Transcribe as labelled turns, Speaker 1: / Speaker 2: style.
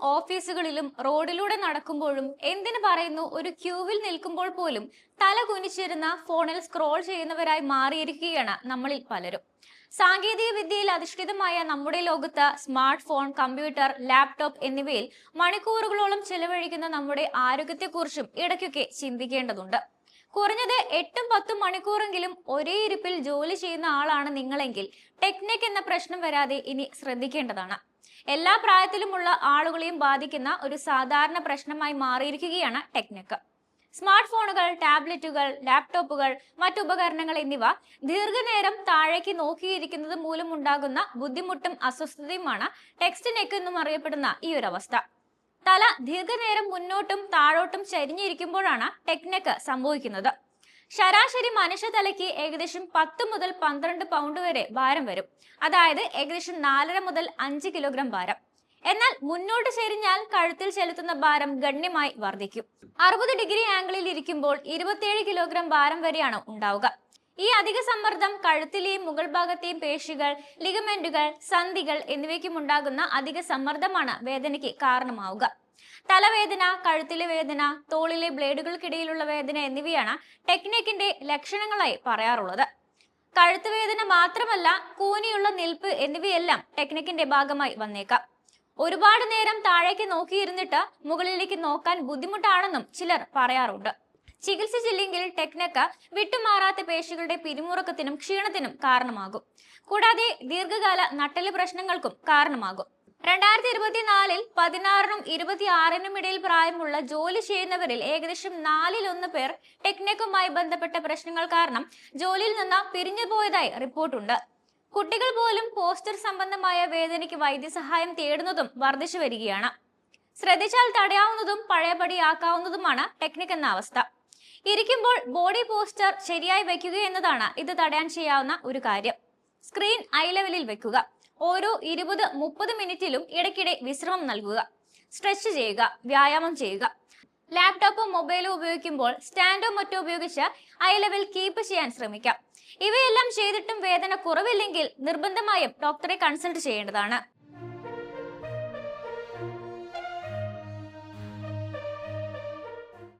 Speaker 1: ഓഫീസുകളിലും റോഡിലൂടെ നടക്കുമ്പോഴും എന്തിനു പറയുന്നു? ഒരു ക്യൂവിൽ നിൽക്കുമ്പോൾ പോലും തല കുനിച്ചിരുന്ന ഫോണിൽ സ്ക്രോൾ ചെയ്യുന്നവരായി മാറിയിരിക്കുകയാണ് നമ്മളിൽ പലരും. സാങ്കേതിക വിദ്യയിൽ അധിഷ്ഠിതമായ നമ്മുടെ ലോകത്ത് സ്മാർട്ട് ഫോൺ കമ്പ്യൂട്ടർ ലാപ്ടോപ്പ് എന്നിവയിൽ മണിക്കൂറുകളോളം ചെലവഴിക്കുന്ന നമ്മുടെ ആരോഗ്യത്തെക്കുറിച്ചും ഇടയ്ക്കൊക്കെ ചിന്തിക്കേണ്ടതുണ്ട്. കുറഞ്ഞത് എട്ടും പത്തും മണിക്കൂറെങ്കിലും ഒരേ ഇരിപ്പിൽ ജോലി ചെയ്യുന്ന ആളാണ് നിങ്ങളെങ്കിൽ ടെക്നിക് എന്ന പ്രശ്നം വരാതെ ഇനി ശ്രദ്ധിക്കേണ്ടതാണ്. എല്ലാ പ്രായത്തിലുമുള്ള ആളുകളെയും ബാധിക്കുന്ന ഒരു സാധാരണ പ്രശ്നമായി മാറിയിരിക്കുകയാണ് ടെക്നിക്ക് സ്മാർട്ട് ഫോണുകൾ ടാബ്ലറ്റുകൾ ലാപ്ടോപ്പുകൾ മറ്റുപകരണങ്ങൾ എന്നിവ ദീർഘനേരം താഴേക്ക് നോക്കിയിരിക്കുന്നത് മൂലമുണ്ടാകുന്ന ബുദ്ധിമുട്ടും അസ്വസ്ഥതയുമാണ് ടെക്സ്റ്റ് നെക്ക് എന്നും അറിയപ്പെടുന്ന ഈ ഒരു അവസ്ഥ. തല ദീർഘനേരം മുന്നോട്ടും താഴോട്ടും ചരിഞ്ഞിരിക്കുമ്പോഴാണ് ടെക്നെക്ക് സംഭവിക്കുന്നത്. ശരാശരി മനുഷ്യ തലയ്ക്ക് ഏകദേശം പത്ത് മുതൽ പന്ത്രണ്ട് പൗണ്ട് വരെ ഭാരം വരും. അതായത് ഏകദേശം നാലര മുതൽ അഞ്ച് കിലോഗ്രാം ഭാരം. എന്നാൽ മുന്നോട്ട് ചെരിഞ്ഞാൽ കഴുത്തിൽ ചെലുത്തുന്ന ഭാരം ഗണ്യമായി വർദ്ധിക്കും. അറുപത് ഡിഗ്രി ആംഗിളിൽ ഇരിക്കുമ്പോൾ ഇരുപത്തിയേഴ് കിലോഗ്രാം ഭാരം വരെയാണ് ഉണ്ടാവുക. ഈ അധിക സമ്മർദ്ദം കഴുത്തിലെയും മുകൾ ഭാഗത്തെയും പേശികൾ ലിഗമെന്റുകൾ സന്ധികൾ എന്നിവയ്ക്കും ഉണ്ടാകുന്ന അധിക സമ്മർദ്ദമാണ് വേദനയ്ക്ക് കാരണമാവുക. തലവേദന കഴുത്തിലെ വേദന തോളിലെ ബ്ലേഡുകൾക്കിടയിലുള്ള വേദന എന്നിവയാണ് ടെക്നിക്കിന്റെ ലക്ഷണങ്ങളായി പറയാറുള്ളത്. കഴുത്ത് വേദന മാത്രമല്ല കൂനിയുള്ള നിൽപ്പ് എന്നിവയെല്ലാം ടെക്നിക്കിന്റെ ഭാഗമായി വന്നേക്കാം. ഒരുപാട് നേരം താഴേക്ക് നോക്കിയിരുന്നിട്ട് മുകളിലേക്ക് നോക്കാൻ ബുദ്ധിമുട്ടാണെന്നും ചിലർ പറയാറുണ്ട്. ചികിത്സിച്ചില്ലെങ്കിൽ ടെക്നക്ക വിട്ടുമാറാത്ത പേശികളുടെ പിരിമുറുക്കത്തിനും ക്ഷീണത്തിനും കാരണമാകും. കൂടാതെ ദീർഘകാല നട്ടൽ പ്രശ്നങ്ങൾക്കും കാരണമാകും. രണ്ടായിരത്തി ഇരുപത്തിനാലിൽ പതിനാറിനും ഇരുപത്തിയാറിനും ഇടയിൽ പ്രായമുള്ള ജോലി ചെയ്യുന്നവരിൽ ഏകദേശം നാലിലൊന്ന് പേർ ടെക്നിക്കുമായി ബന്ധപ്പെട്ട പ്രശ്നങ്ങൾ കാരണം ജോലിയിൽ നിന്ന് പിരിഞ്ഞു പോയതായി റിപ്പോർട്ടുണ്ട്. കുട്ടികൾ പോലും പോസ്റ്റർ സംബന്ധമായ വേദനയ്ക്ക് വൈദ്യസഹായം തേടുന്നതും വർദ്ധിച്ചു വരികയാണ്. ശ്രദ്ധിച്ചാൽ തടയാവുന്നതും പഴയപടിയാക്കാവുന്നതുമാണ് ടെക്നിക് എന്ന അവസ്ഥ. ഇരിക്കുമ്പോൾ ബോഡി പോസ്റ്റർ ശരിയായി വെക്കുക എന്നതാണ് ഇത് തടയാൻ ചെയ്യാവുന്ന ഒരു കാര്യം. സ്ക്രീൻ ഐ ലെവലിൽ വെക്കുക ഓരോ ഇരുപത് മുപ്പത് മിനിറ്റിലും ഇടയ്ക്കിടെ വിശ്രമം നൽകുക സ്ട്രെച്ച് ചെയ്യുക വ്യായാമം ചെയ്യുക. ലാപ്ടോപ്പോ മൊബൈലോ ഉപയോഗിക്കുമ്പോൾ സ്റ്റാൻഡോ മറ്റോ ഉപയോഗിച്ച് ഐ ലെവൽ കീപ്പ് ചെയ്യാൻ ശ്രമിക്കാം. ഇവയെല്ലാം ചെയ്തിട്ടും വേദന കുറവില്ലെങ്കിൽ നിർബന്ധമായും ഡോക്ടറെ കൺസൾട്ട് ചെയ്യേണ്ടതാണ്.